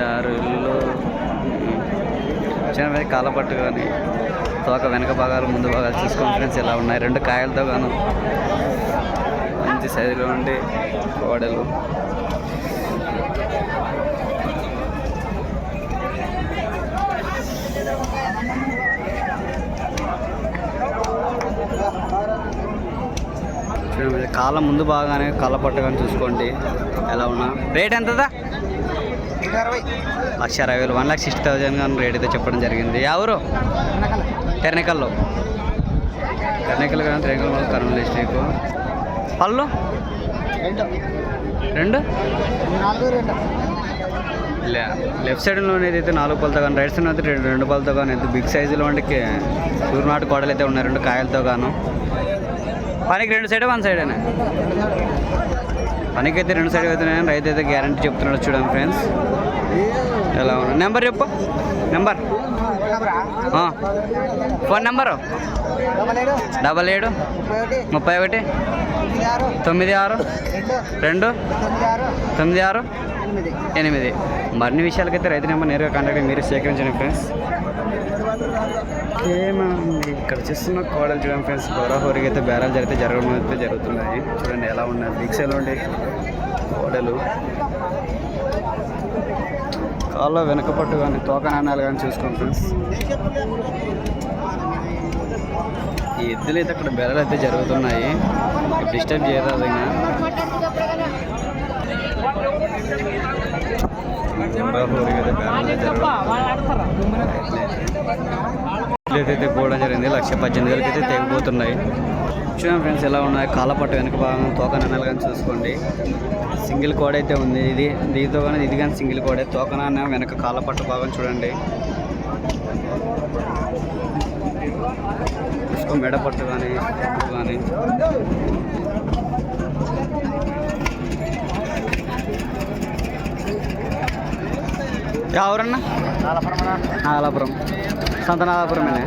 దారుల్లో చిన్న కాలపట్టు కానీ తోక వెనక భాగాలు ముందు భాగాలు చూసుకోండి ఫ్రెండ్స్ ఎలా ఉన్నాయి? రెండు కాయలతో గాను మంచి సైజులో ఉండి కోడలు. కాలం కాళ్ళ ముందు బాగానే కాళ్ళ పట్టుకొని చూసుకోండి. ఎలా ఉన్నా? రేట్ ఎంతదా? లక్ష అరవై. వేలు వన్ లాక్ సిక్స్టీ థౌజండ్ కానీ రేట్ అయితే చెప్పడం జరిగింది. ఎవరు టెర్నికల్లో టెర్నికల్ కానీ టెర్నికల్ వల్ల కర్నూలు డిస్ట్రిక్ట్ పళ్ళు? రెండు. లెఫ్ట్ సైడ్లో అయితే నాలుగు పళ్ళతో కానీ రైట్ సైడ్ అయితే రెండు రెండు పళ్ళతో కానీ అయితే బిగ్ సైజులో అంటే సూర్యనాటు కోడలు అయితే ఉన్నాయి రెండు కాయలతో గాను. పనికి రెండు సైడ్ వన్ సైడేనా పనికి అయితే రెండు సైడ్ అవుతున్నాయని రైతు అయితే గ్యారంటీ చెప్తున్నాడు చూడండి ఫ్రెండ్స్. ఎలా ఉన్నా నెంబర్ చెప్పు. నెంబర్. Phone number? డబల్ ఏడు. ముప్పై ఒకటి. తొమ్మిది ఆరు. రెండు. తొమ్మిది ఆరు. ఎనిమిది. మరిన్ని విషయాలకైతే రైతు నెంబర్ నేరుగా కాంటాక్ట్ మీరు సేకరించండి ఫ్రెండ్స్. ఏమండి? ఇక్కడ చూస్తున్న కోడలు చూడండి ఫ్రెండ్స్ హోరాహోరికి అయితే బేరాలు జరిగితే జరగడం అయితే జరుగుతున్నాయి. చూడండి ఎలా ఉన్నాయి. బిగ్ ఎలా ఉండే కోడలు. కాళ్ళ వెనక పట్టు కానీ తోక నాణాలు కానీ చూసుకోండి ఫ్రెండ్స్. ఈ ఎద్దులు అయితే అక్కడ బెరలు అయితే జరుగుతున్నాయి. డిస్టర్బ్ చేయరాదు ఇంకా. అయితే పోవడం జరిగింది. లక్ష పద్దెనిమిది వేలకి అయితే తెగిపోతున్నాయి. చూడండి ఫ్రెండ్స్ ఎలా ఉన్నాయి. కాలపట్టు వెనక భాగం తోక కానీ చూసుకోండి. సింగిల్ కోడ్ అయితే ఉంది. ఇది దీంతో కానీ ఇది కానీ సింగిల్ కోడే తోకనాన్న వెనక కాలపట్టు భాగం చూడండి. చూసుకో మెడపట్టు కానీ కానీ. ఎవరన్నా? నాగలాపురం. సొంత నాగలాపురమేనా?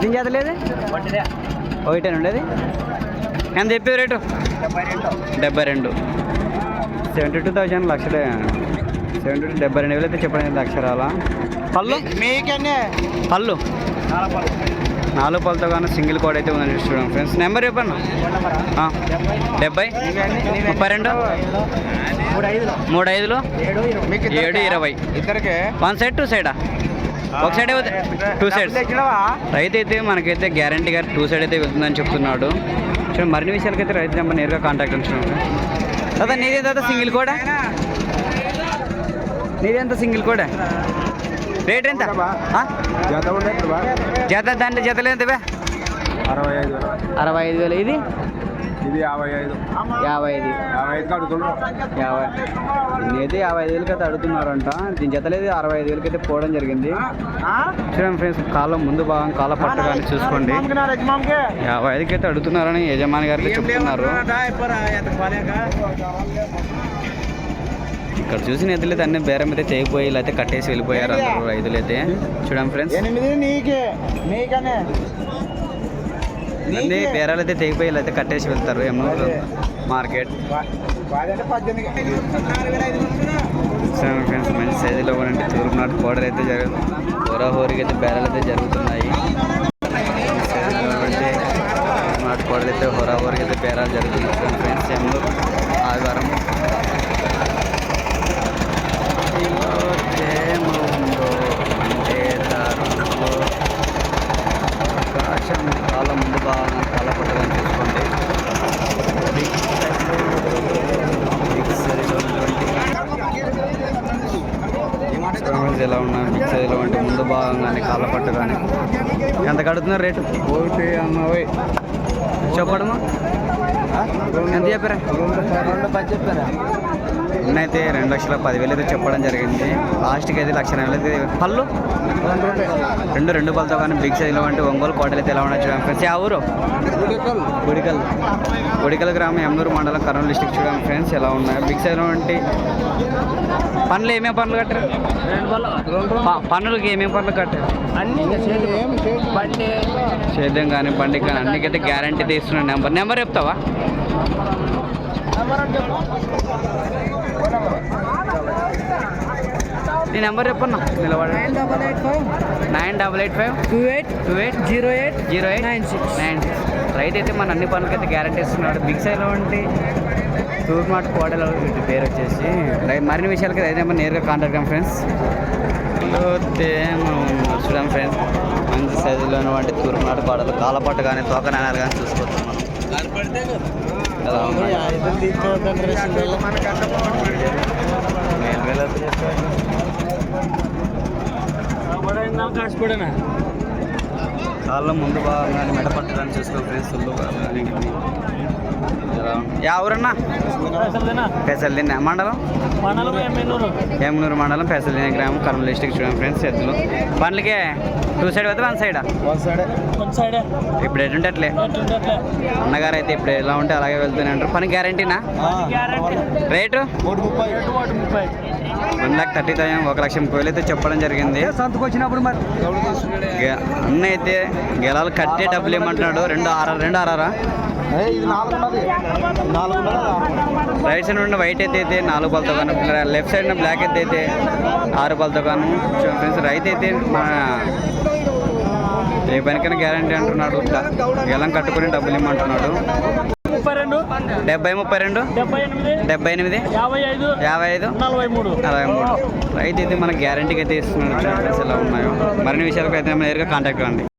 దీని చేత లేదు? ఒకటే ఉండేది? ఎంత చెప్పే రేటు? డెబ్బై రెండు. సెవెంటీ టూ థౌజండ్ లక్ష సెవెంటీ టూ డెబ్బై రెండు వేలు అయితే చెప్పండి లక్ష రాలా పళ్ళు? మీకనే పళ్ళు. నాలుగు పళ్ళతో కానీ సింగిల్ కోడ్ అయితే ఉందండి చూడండి ఫ్రెండ్స్. నెంబర్ చెప్పండి డెబ్బై? ముప్పై రెండు? మూడు ఐదులో? ఏడు ఇరవై. వన్ సైడ్ టూ సైడా? ఒక సైడ్ టూ తెచ్చినవా? రైతు అయితే మనకైతే గ్యారంటీ గారు టూ సైడ్ అయితే వెళ్తుందని చెప్తున్నాడు. చూడండి మరిన్ని విషయాలకైతే రైతు నెంబర్ నేరుగా కాంటాక్ట్ ఉంటున్నాడు దాదా నీదే దాదా సింగిల్ కూడా నీదెంత సింగిల్ కూడా రేట్ ఎంత? ఆ? జత దాంట్లో జతలు ఎంత బే? అరవై ఐదు అరవై ఐదు వేలు. ఇది? ఇది యాభై ఐదు యాభై ఐదు యాభై. ఐదుకి యాభై యాభై ఐదు వేలకి అయితే అడుగుతున్నారంట. దీని జతలేదు అరవై ఐదు వేలకి అయితే పోవడం జరిగింది. చూడండి ఫ్రెండ్స్ కాలం ముందు భాగం కాల పట్టు కానీ చూసుకోండి. యాభై ఐదుకి అయితే అడుగుతున్నారని యజమాని గారికి చెప్తున్నారు. ఇక్కడ చూసిన ఎద్దులైతే అన్ని బేరం అయితే చేయిపోయి ఇలా అయితే కట్టేసి వెళ్ళిపోయారు అందరూ రైతులైతే. చూడండి ఫ్రెండ్స్. అన్ని బేరాలు అయితే తెగిపోయి ఇలా అయితే కట్టేసి వెళ్తారు ఎమ్మూరు మార్కెట్. చూడండి ఫ్రెండ్స్ మంచి సైజులో కూడా అంటే తూర్పు నాటు కోడలు అయితే జరుగుతుంది హోరాహోరికి అయితే బేరాలు అయితే జరుగుతున్నాయి నాటు కోడలు అయితే హోరాహోరికి అయితే బేరాలు జరుగుతున్నాయి. ఫ్రెండ్స్ ఎమ్మూరు ఆదివారం. ఏముందో అంటే దారుణంలో ఆకాశం కాలం ముందు బాగా కాల పట్టదని చూసుకోండి ఎలా ఉన్నా అంటే ముందు భాగంగానే కాళ్ళ పట్టు కానీ ఎంత కడుతున్నారు రేటు? ఒకటి అన్నవి. చెప్పడమా? ఎంత చెప్పారా? రెండు పది చెప్పారా? ఉన్నైతే రెండు లక్షల పదివేలు అయితే చెప్పడం జరిగింది. లాస్ట్కి అయితే లక్ష అయితే పళ్ళు? రెండు రెండు పళ్ళతో కానీ బిగ్ సైజులో అంటే ఒంగోలు కోటలు అయితే ఎలా చూడండి ఫ్రెండ్స్. ఆ ఊరు? గుడికల్. గుడికల్ గ్రామం ఎమ్మూరు మండలం కర్నూలు డిస్టిక్ చూడండి ఫ్రెండ్స్ ఎలా ఉన్నాయి. బిగ్ సైజులో అంటే పనులు ఏమేమి పనులు కట్టారు? పనులకి ఏమేమి పనులు కట్టారు? అన్ని బండి. సేద్యం కానీ బండికి కానీ అన్నికైతే గ్యారంటీ తీస్తున్న నెంబర్. నెంబర్ చెప్తావా? నీ నెంబర్ చెప్పన్నా. నిలబడి. Nine double eight five. Nine double eight five. Two eight. Two eight. Zero eight. Zero eight. Nine six. Nine right అయితే మన అన్ని పనులకి అయితే గ్యారంటీ ఇస్తున్నాడు. బిగ్ సైడ్లో ఉంటే తూర్మాట కోడలో వీటి పేరు వచ్చేసి. రైట్ మరిన్ని విషయాలకి అయితే మనం నేరుగా కాంటాక్ట్ కాం ఫ్రెండ్స్ పోతే మనం చూడం ఫ్రెండ్స్ మంచి సైజులో ఉన్నటువంటి తూర్పునాటు కోడలు. కాలపట్టు కానీ తోక నాణాలు కానీ చూసుకోవచ్చు మనం? మేలు మేలు అయితే చెప్పారు. కాళ్ళ ముందు భాగంగానే మెడ పట్టడానికి చూసుకో ఫ్రెండ్స్ ఉంది? యా ఊరన్నా? పెసల్దిన్న. మండలం? ఏమనూరు మండలం పెసల్దిన్న గ్రామం కర్నూలు డిస్టిక్ చూడండి ఫ్రెండ్స్ ఎద్దులు. బండ్లకే టూ సైడ్ పోతే వన్ సైడా? One side. ఇప్పుడు ఎటుంటే అట్లే. అన్నగారు అయితే ఇప్పుడు ఎలా ఉంటే అలాగే వెళ్తూనే ఉంటారు. పని గ్యారంటీనా? Rate? One lakh thirty thousand ఒక లక్ష ముప్పై వేలు అయితే చెప్పడం జరిగింది. సంతకు వచ్చినప్పుడు మరి? గె- అన్న అయితే గెలాలు కట్టే డబ్బులు ఇవ్వమంటున్నాడు రెండు ఆరు రెండు ఆరారా రైట్ సైడ్ ఉన్న వైట్ అయితే అయితే నాలుగు పళ్ళతో కాను లెఫ్ట్ సైడ్ ఉన్న బ్లాక్ అయితే అయితే ఆరు పళ్ళతో కాను ఫ్రెండ్స్ రైతు అయితే మన ఏ పనికైనా గ్యారంటీ అంటున్నాడు. గెలం కట్టుకుని డబ్బులు ఇమ్మంటున్నాడు. డెబ్బై ముప్పై రెండు? డెబ్బై ఎనిమిది. యాభై ఐదు. నలభై మూడు. అరవై మూడు. రైతు అయితే మనకు గ్యారంటీకి అయితే ఇస్తున్నాడు ఫ్రెండ్స్ ఎలా ఉన్నాయో. మరిన్ని విషయాలకు అయితే నేరుగా కాంటాక్ట్ కండి